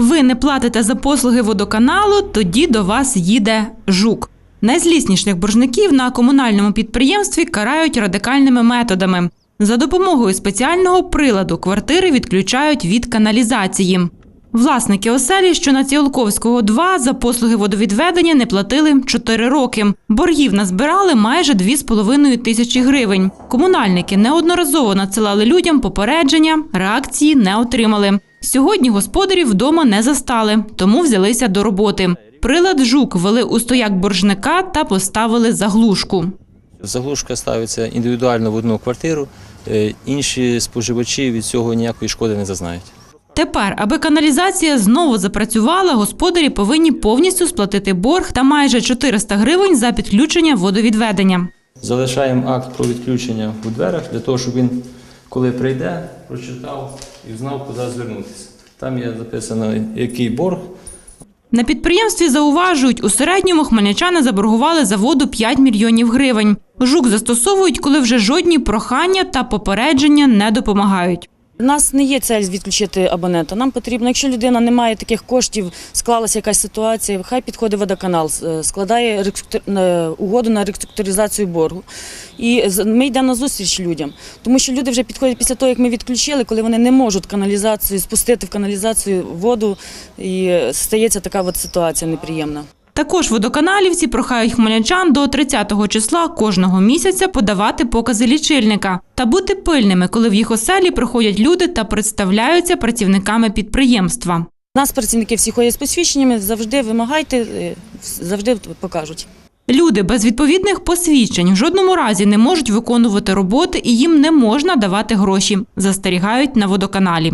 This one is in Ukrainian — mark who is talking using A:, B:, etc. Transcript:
A: Ви не платите за послуги водоканалу, тоді до вас їде жук. Найзлісніших боржників на комунальному підприємстві карають радикальними методами. За допомогою спеціального приладу квартири відключають від каналізації. Власники оселі, що на Ціолковського 2 за послуги водовідведення не платили 4 роки. Боргів назбирали майже 2,5 тисячі гривень. Комунальники неодноразово надсилали людям попередження, реакції не отримали. Сьогодні господарів вдома не застали, тому взялися до роботи. Прилад жук вели у стояк боржника та поставили заглушку.
B: Заглушка ставиться індивідуально в одну квартиру, е, інші споживачі від цього ніякої шкоди не зазнають.
A: Тепер, аби каналізація знову запрацювала, господарі повинні повністю сплатити борг та майже 400 гривень за підключення водовідведення.
B: Залишаємо акт про відключення у дверях для того, щоб він, коли прийде, прочитав і знав, куди звернутися. Там є записано, який борг.
A: На підприємстві зауважують, у середньому хмельничани заборгували за воду 5 мільйонів гривень. Жук застосовують, коли вже жодні прохання та попередження не допомагають.
C: У нас не є цель відключити абонента. Нам потрібно, якщо людина не має таких коштів, склалася якась ситуація, хай підходить водоканал, е, складає е, угоду на реструктуризацію боргу. І ми йдемо на зустріч людям, тому що люди вже підходять після того, як ми відключили, коли вони не можуть каналізацію спустити в каналізацію воду, і стається така от ситуація неприємна.
A: Також водоканалівці прохають хмельничан до 30-го числа кожного місяця подавати покази лічильника та бути пильними, коли в їх оселі приходять люди та представляються працівниками підприємства.
C: У нас працівники всі ходять з посвідченнями, завжди вимагайте, е, завжди покажуть.
A: Люди без відповідних посвідчень в жодному разі не можуть виконувати роботи і їм не можна давати гроші, застерігають на водоканалі.